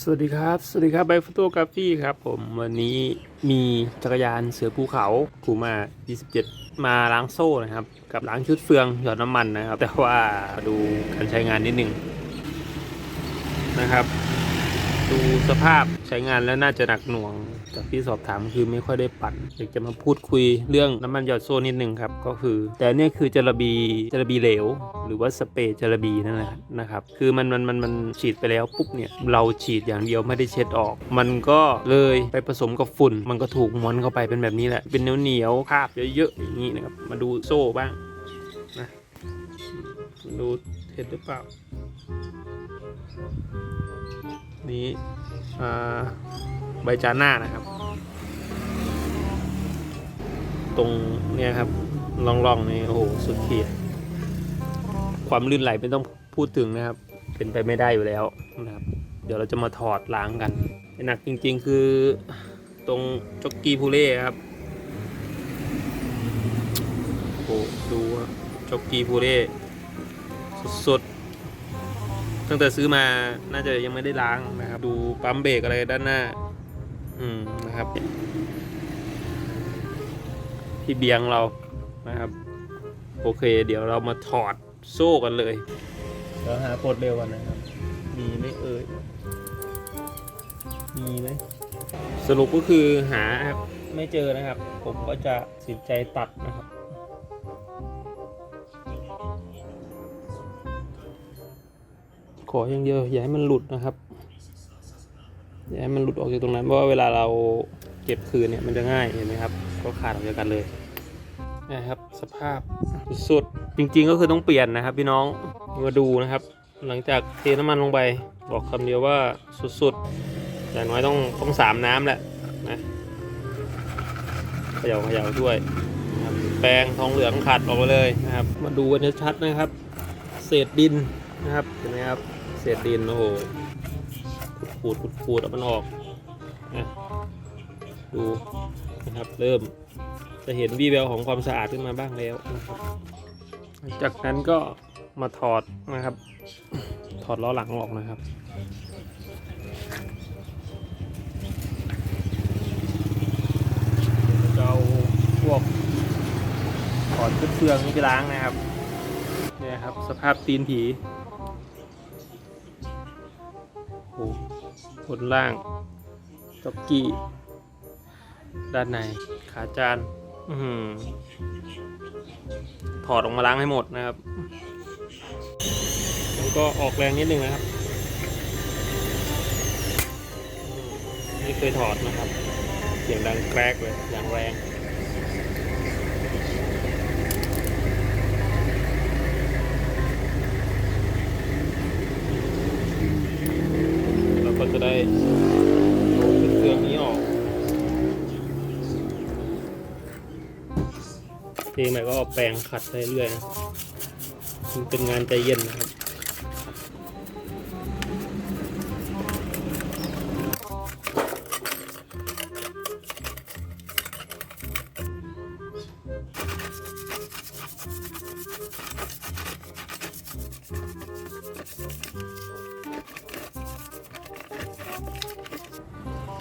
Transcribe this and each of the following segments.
สวัสดีครับ สวัสดีครับไบฟโตกราฟีครับผมวันนี้มีจักรยานเสือภูเขาคูมา 27 มาล้างโซ่นะครับ กับล้างชุดเฟืองหยอดน้ำมันนะครับ แต่ว่าดูการใช้งานนิดนึงนะครับ ดูสภาพใช้งานแล้วน่าจะหนักหน่วง จากที่สอบถามคือไม่ค่อยได้ปั่นอยากจะมาพูดคุยเรื่องน้ำมันหยอดโซ่นิดนึงครับก็คือ แต่เนี่ยคือจระบีจระบีเหลว หรือว่าสเปรย์จระบีนั่นแหละนะครับคือมันมันมันมันฉีดไปแล้วปุ๊บเนี่ยเราฉีดอย่างเดียวไม่ได้เช็ดออก มันก็เลยไปผสมกับฝุ่น มันก็ถูกม้วนเข้าไปเป็นแบบนี้แหละ เป็นเหนียวเหนียวๆคาบเยอะๆอย่างนี้นะครับมาดูโซ่บ้างนะดูเห็นหรือเปล่า นี้อ่า ใบจานหน้านะครับ ตรงเนี่ยครับร่องๆนี่โอ้โหสุดขีดความลื่นไหลไม่ต้องพูดถึงนะครับ เป็นไปไม่ได้อยู่แล้วนะครับ เดี๋ยวเราจะมาถอดล้างกันหนักจริง ๆ คือตรงจ็อกกี้พูเล่ครับโอ้หดูจ็อกกี้พูเล่สุดๆตั้งแต่ซื้อมาน่าจะยังไม่ได้ล้างนะครับ ดูปั๊มเบรกอะไรด้านหน้า อืมนะครับ พี่เบียงเรานะครับ โอเค เดี๋ยวเรามาถอดโซ่กันเลยเดี๋ยวหาโคตรเร็วกันนะครับ มีไหมเอ่ยมีไหมสรุปก็คือหาครับไม่เจอนะครับ ผมก็จะสินใจตัดนะครับขออย่างเดียวอย่าให้มันหลุดนะครับ อย่าให้มันหลุดออกจากตรงนั้นเพราะว่าเวลาเราเก็บคืนเนี่ยมันจะง่ายเห็นไหมครับ ก็ขาดออกจากกันเลยนะครับสภาพสุดจริงๆก็คือต้องเปลี่ยนนะครับ พี่น้องมาดูนะครับ หลังจากเทน้ำมันลงไป บอกคำเดียวว่าสุดๆอย่างน้อยต้องต้องสามน้ำแหละนะเขย่าเขย่าด้วยแปรงทองเหลืองขัดออกไปเลยนะครับ มาดูกันชัดๆนะครับ เศษดินนะครับเห็นไหมครับ เศษดินโอ้โห ขูดขูดขูดเอามันออกนะดูนะครับเริ่มจะเห็นวีแววของความสะอาดขึ้นมาบ้างแล้ว จากนั้นก็มาถอดนะครับ ถอดล้อหลังออกนะครับจะเอาพวกถอดชุดเฟืองนี้ไปล้างนะครับเนี่ยครับ สภาพตีนผี บนล่างจ็อกกี้ ด้านใน ขาจานอถอดออกมาล้างให้หมดนะครับมันก็ออกแรงนิดนึงนะครับ ไม่เคยถอดนะครับ เสียงดังแกรกเลยอย่างแรง เราก็ จะได้เอาเครื่องนี้ออกเทใหม่ก็เอาแปรงขัดไปเรื่อยนะมันเป็นงานใจเย็นนะครับ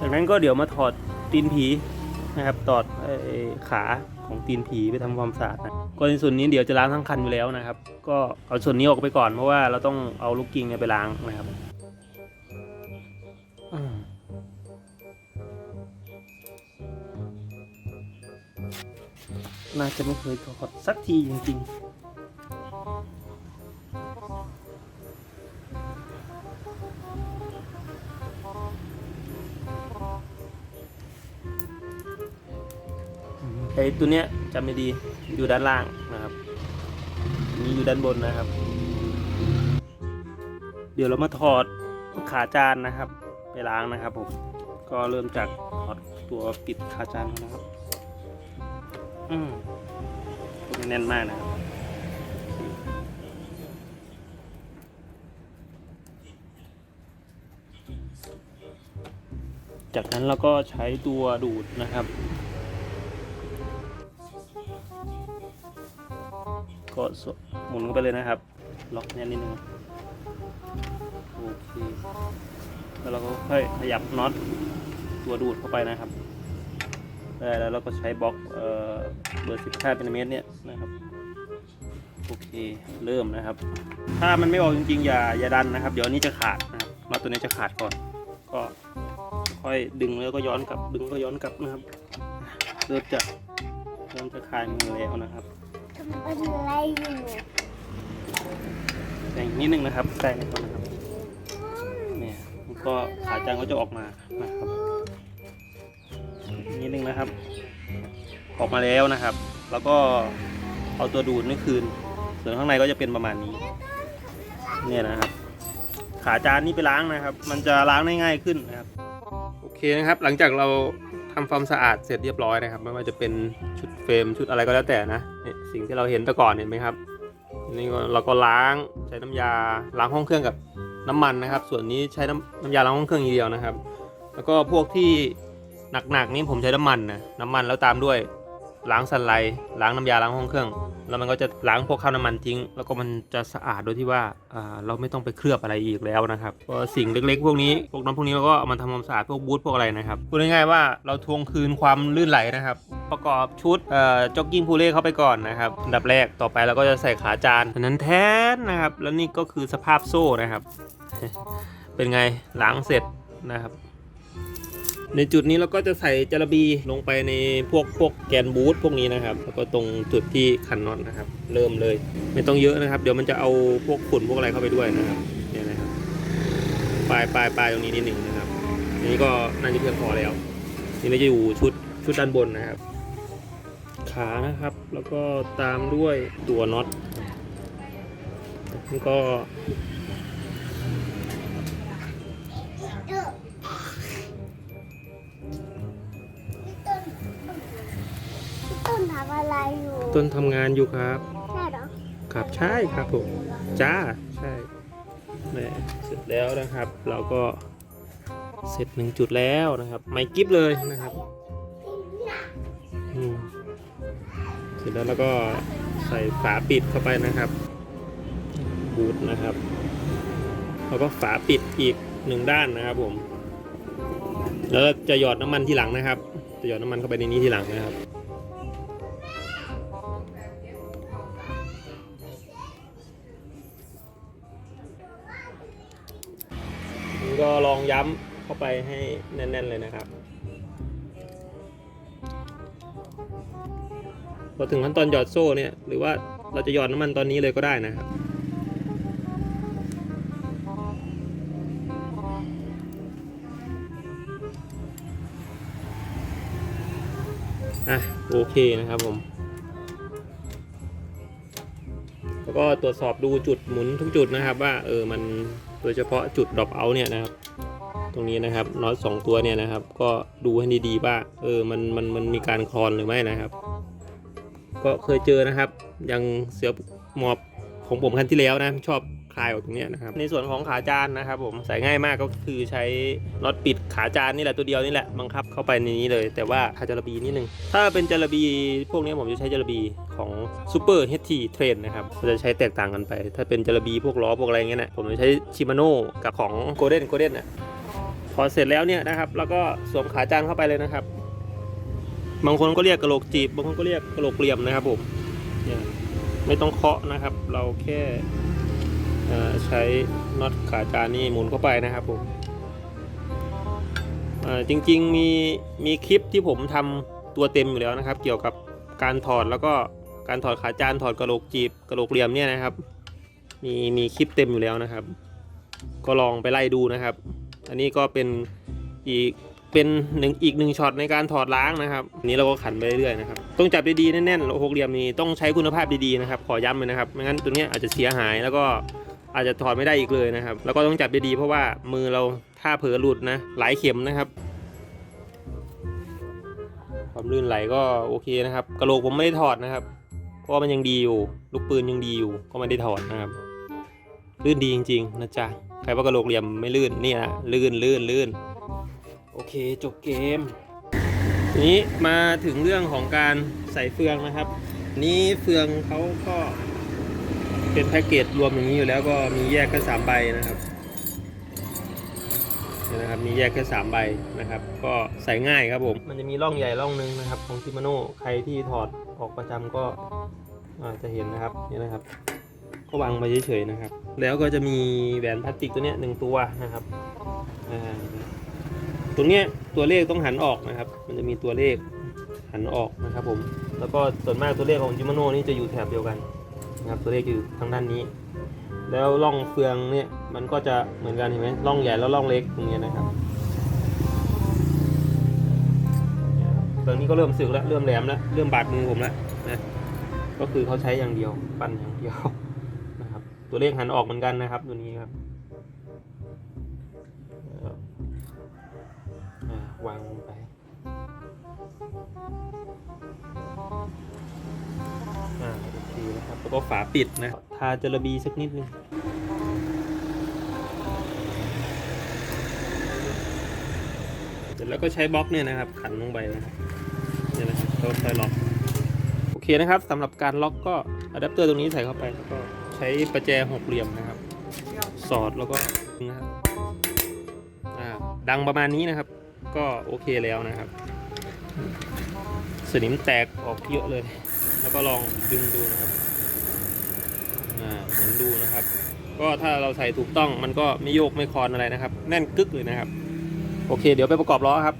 จากนั้นก็เดี๋ยวมาถอดตีนผีนะครับถอดไอ้ขาของตีนผีไปทำความสะอาดนะก็ในส่วนนี้เดี๋ยวจะล้างทั้งคันอยู่แล้วนะครับ ก็เอาส่วนนี้ออกไปก่อนเพราะว่าเราต้องเอาลูกกิ้งเนี่ยไปล้างนะครับอืมน่าจะไม่เคยถอดสักทีจริงๆ ไอตัวเนี้ยจำไม่ดีอยู่ด้านล่างนะครับมีอยู่ด้านบนนะครับ เดี๋ยวเรามาถอดขาจานนะครับ ไปล้างนะครับผมก็เริ่มจากถอดตัวปิดขาจานนะครับอืมตัวนี้แน่นมากนะครับจากนั้นเราก็ใช้ตัวดูดนะครับ หมุนเข้าไปเลยนะครับ ล็อกแน่นนิดนึงโอเคแล้วเราก็ค่อยขยับน็อตตัวดูดเข้าไปนะครับได้แล้วเราก็ใช้บล็อกเอ่อเบอร์ 15มิลลิเมตรเนี่ยนะครับโอเคเริ่มนะครับ ถ้ามันไม่ออกจริงๆอย่าอย่าดันนะครับ เดี๋ยวอันนี้จะขาดนะครับน็อตตัวนี้จะขาดก่อน ก็ค่อยดึงแล้วก็ย้อนกลับดึงก็ย้อนกลับนะครับ เริ่มจะเริ่มจะคลายมือแล้วนะครับ อะไรอยู่แต่อีกนิดนึงนะครับ แต่ในตรงนะครับเนี่ยมันก็ขาจางก็จะออกมานะครับนิดนึงนะครับ ออกมาแล้วนะครับ แล้วก็เอาตัวดูดนี่คืน ส่วนข้างในก็จะเป็นประมาณนี้ เนี่ยนะครับ ขาจานนี่ไปล้างนะครับ มันจะล้างได้ง่ายขึ้นนะครับ โอเคนะครับ หลังจากเรา ทำความสะอาดเสร็จเรียบร้อยนะครับ ไม่ว่าจะเป็นชุดเฟรมชุดอะไรก็แล้วแต่นะเนี่ยสิ่งที่เราเห็นแต่ก่อนเห็นไหมครับนี่เราก็ล้างใช้น้ำยาล้างห้องเครื่องกับน้ำมันนะครับ ส่วนนี้ใช้น้ำน้ำยาล้างห้องเครื่องอย่างเดียวนะครับ แล้วก็พวกที่หนักๆนี่ผมใช้น้ำมันนะน้ำมันแล้วตามด้วย ล้างสันไลด์ล้างน้ำยาล้างห้องเครื่อง แล้วมันก็จะล้างพวกข้าวน้ำมันทิ้ง แล้วก็มันจะสะอาดโดยที่ว่าเราไม่ต้องไปเคลือบอะไรอีกแล้วนะครับสิ่งเล็กๆ พวกนี้พวกน้ำพวกนี้เราก็เอามาทำความสะอาดพวกบูทพวกอะไรนะครับพูดง่ายๆว่าเราทวงคืนความลื่นไหลนะครับ ประกอบชุดจ็อกกิ้งพูเล่เข้าไปก่อนนะครับอันดับแรกต่อไปเราก็จะใส่ขาจานนนั้นแทนนะครับ แล้วนี่ก็คือสภาพโซ่นะครับ เป็นไงล้างเสร็จนะครับ ในจุดนี้เราก็จะใส่จาระบีลงไปในพวกพวกแกนบูทพวกนี้นะครับ แล้วก็ตรงจุดที่คันน็อตนะครับ เริ่มเลย ไม่ต้องเยอะนะครับ เดี๋ยวมันจะเอาพวกฝุ่นพวกอะไรเข้าไปด้วยนะครับเนี่ยนะครับปลายปลายปลายตรงนี้นิดหนึ่งนะครับอันนี้ก็น่าจะเพียงพอแล้ว นี่เราจะอยู่ชุดชุดด้านบนนะครับ ขานะครับ แล้วก็ตามด้วยตัวน็อตแล้วก็ อะไรอยู่ต้นทำงานอยู่ครับ ใช่เหรอครับใช่ครับผมจ้าใช่แหม่เสร็จแล้วนะครับ เราก็เสร็จหนึ่งจุดแล้วนะครับไม่กิฟเลยนะครับอืมเสร็จแล้วเราก็ใส่ฝาปิดเข้าไปนะครับบูทนะครับ แล้วก็ฝาปิดอีกหนึ่งด้านนะครับผม แล้วจะหยอดน้ำมันทีหลังนะครับ จะหยอดน้ำมันเข้าไปในนี้ทีหลังนะครับ ไปให้แน่น ๆ เลยนะครับ พอถึงขั้นตอนหยอดโซ่เนี่ย หรือว่าเราจะหยอดน้ำมันตอนนี้เลยก็ได้นะครับอะโอเคนะครับผม แล้วก็ตรวจสอบดูจุดหมุนทุกจุดนะครับ ว่าเออมันโดยเฉพาะจุด drop out เนี่ยนะครับ ตรงนี้นะครับน็อตสองตัวเนี่ยนะครับ ก็ดูให้ดีๆว่าเออมันมันมันมีการคลอนหรือไม่นะครับ ก็เคยเจอนะครับอย่างเสือหมอบของผมคันที่แล้วนะชอบคลายออกตรงนี้นะครับ ในส่วนของขาจานนะครับ ผมใส่ง่ายมากก็คือใช้น็อตปิดขาจานนี่แหละตัวเดียวนี่แหละบังคับเข้าไปในนี้เลย แต่ว่าขาจาระบีนิดนึง ถ้าเป็นจาระบีพวกนี้ผมจะใช้จาระบีของ Super HT Train นะครับจะใช้แตกต่างกันไป ถ้าเป็นจาระบีพวกล้อพวกอะไรเงี้ยนะผมจะใช้ชิมาโน่กับของ Golden Golden อะ พอเสร็จแล้วเนี่ยนะครับ แล้วก็สวมขาจานเข้าไปเลยนะครับ บางคนก็เรียกกระโหลกจีบบางคนก็เรียกกระโหลกเหลี่ยมนะครับผมเนี่ยไม่ต้องเคาะนะครับ เราแค่ใช้น็อตขาจานนี่หมุนเข้าไปนะครับผมจริงๆมีมีคลิปที่ผมทำตัวเต็มอยู่แล้วนะครับ เกี่ยวกับการถอดแล้วก็การถอดขาจานถอดกระโหลกจีบกระโหลกเหลี่ยมเนี่ยนะครับ มีมีคลิปเต็มอยู่แล้วนะครับ ก็ลองไปไล่ดูนะครับ อันนี้ก็เป็นอีกเป็นหนึ่งอีกหนึ่งช็อตในการถอดล้างนะครับนนี้เราก็ขันไปเรื่อยๆนะครับต้องจับดีๆแน่นๆหกเหลี่ยมนี้ต้องใช้คุณภาพดีๆนะครับ ขอย้ำเลยนะครับไม่งั้นตัวนี้อาจจะเสียหายแล้วก็อาจจะถอดไม่ได้อีกเลยนะครับ แล้วก็ต้องจับดีๆเพราะว่ามือเราถ้าเผลอหลุดนะหลายเข็มนะครับ ความลื่นไหลก็โอเคนะครับกระโหลกผมไม่ได้ถอดนะครับ เพราะว่ามันยังดีอยู่ ลูกปืนยังดีอยู่ ก็ไม่ได้ถอดนะครับลื่นดีจริง ๆ นะจ๊ะ ใครว่ากระโหลกเหลี่ยมไม่ลื่นนี่นะลื่นลื่นลื่นโอเคจบเกม ทีนี้มาถึงเรื่องของการใส่เฟืองนะครับ นี่เฟืองเขาก็เป็นแพ็กเกจรวมอย่างนี้อยู่แล้วก็มีแยกกันสามใบนะครับนี่นะครับมีแยกแค่สามใบนะครับ ก็ใส่ง่ายครับผมมันจะมีร่องใหญ่ร่องหนึงนะครับ ของชิมาโน่ใครที่ถอดออกประจำก็อาจจะเห็นนะครับนี่นะครับ ก็วางไปเฉยๆนะครับ แล้วก็จะมีแหวนพลาสติกตัวเนี้ยหนึ่งตัวนะครับตรงเนี้ยตัวเลขต้องหันออกนะครับ มันจะมีตัวเลขหันออกนะครับผม แล้วก็ส่วนมากตัวเลขของจิมาโน่นี่จะอยู่แถบเดียวกันนะครับ ตัวเลขอยู่ทางด้านนี้ แล้วร่องเฟืองเนี่ยมันก็จะเหมือนกันเห็นไหมร่องใหญ่แล้วร่องเล็กตรงนี้นะครับเฟืองนี้ก็เริ่มสึกแล้วเริ่มแหลมแล้วเริ่มบาดมือผมแล้วนะก็คือเขาใช้อย่างเดียว ปั้นอย่างเดียว ตัวเลขหันออกเหมือนกันนะครับตัวนี้ครับวางลงไปอ่าโอเคนะครับแล้วก็ฝาปิดนะทาจระบีสักนิดนึงเสร็จแล้วก็ใช้บล็อกเนี่ยนะครับ ขันลงไปนะครับเนี่ยนะครับก็ค่อยล็อกโอเคนะครับสำหรับการล็อกก็อะแดปเตอร์ตรงนี้ใส่เข้าไปแล้วก็ ช้ประแจหกเหลี่ยมนะครับ สอดแล้วก็ดึงนะครับดังประมาณนี้นะครับ ก็โอเคแล้วนะครับ สนิมแตกออกเยอะเลย แล้วก็ลองดึงดูนะครับอ่าหมุนดูนะครับ ก็ถ้าเราใส่ถูกต้องมันก็ไม่โยกไม่คลอนอะไรนะครับ แน่นกึกเลยนะครับ โอเค เดี๋ยวไปประกอบล้อครับ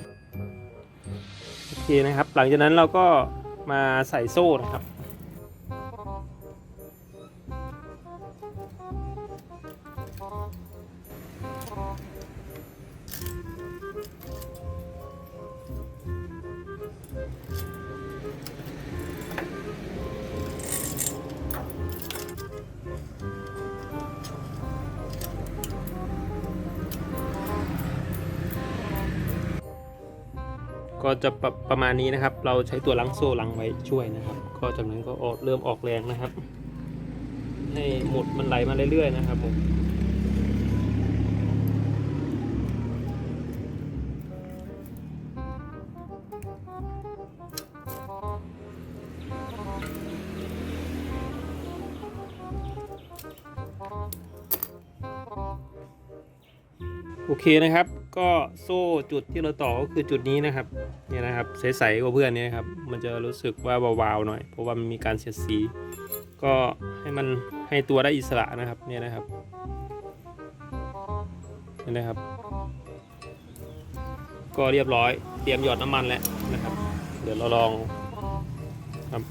โอเคนะครับ หลังจากนั้นเราก็มาใส่โซ่นะครับ ก็จะประประมาณนี้นะครับ เราใช้ตัวลังโซ่ลังไว้ช่วยนะครับ ก็จากนั้นก็ออกเริ่มออกแรงนะครับ ให้หมุดมันไหลมาเรื่อยๆนะครับผมโอเคนะครับ ก็โซ่จุดที่เราต่อก็คือจุดนี้นะครับเนี่ยนะครับใสๆกว่าเพื่อนเนี่ยนะครับ มันจะรู้สึกว่าวาวๆหน่อย เพราะว่ามันมีการเสียดสี ก็ให้มันให้ตัวได้อิสระนะครับเนี่ยนะครับเนี่ยนะครับ ก็เรียบร้อยเตรียมหยอดน้ำมันแล้วนะครับ เดี๋ยวเราลองครับ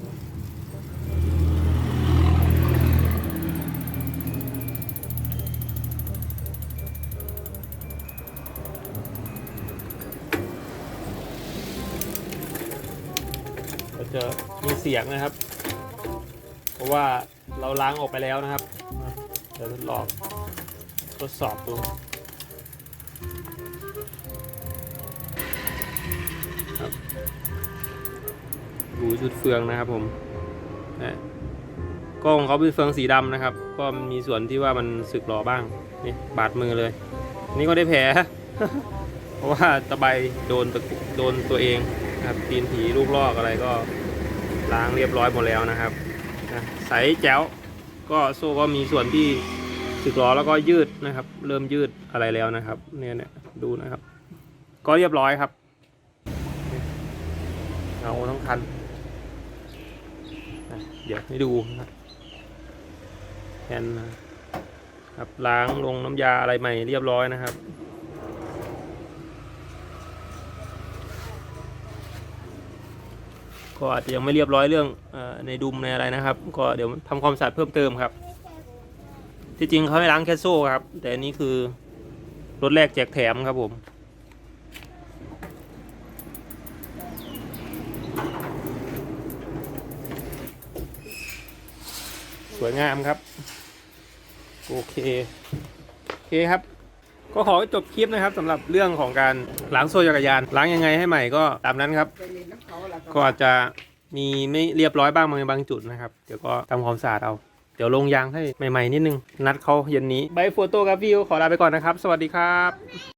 จะมีเสียงนะครับ เพราะว่าเราล้างออกไปแล้วนะครับนะเดี๋ยวทดลองทดสอบดูครับดูชุดเฟืองนะครับผมนะกล้องเขาเป็นเฟืองสีดำนะครับ ก็มีส่วนที่ว่ามันสึกหรอบ้างนี่บาดมือเลย นี่ก็ได้แผล เพราะว่าตะไบโดนโดนตัวเองครับตีนผีลูกลอกอะไรก็ ล้างเรียบร้อยหมดแล้วนะครับนะใสแจ๋วก็โซ่ก็มีส่วนที่สึกหรอแล้วก็ยืดนะครับ เริ่มยืดอะไรแล้วนะครับ เนี่ยเนี่ยดูนะครับ ก็เรียบร้อยครับเงาทั้งคันเดี๋ยวให้ดูนะครับแผ่นนะครับล้างลงน้ำยาอะไรใหม่เรียบร้อยนะครับ ก็อาจจะยังไม่เรียบร้อยเรื่องอในดุมในอะไรนะครับ ก็เดี๋ยวทำความสะอาดเพิ่มเติมครับ ที่จริงเขาให้ล้างแค่โซ่ครับ แต่อันนี้คือรถแรกแจกแถมครับผมสวยงามครับ โอเค โอเคครับ ก็ขอจบคลิปนะครับสำหรับเรื่องของการล้างโซ่จักรยาน ล้างยังไงให้ใหม่ก็ตามนั้นครับ ก็อาจจะมีไม่เรียบร้อยบ้างบางบางจุดนะครับ เดี๋ยวก็ทำความสะอาดเอา เดี๋ยวลงยางให้ใหม่ๆนิดนึง นัดเขาเย็นนี้ใบโฟโต้กราฟีขอลาไปก่อนนะครับ สวัสดีครับ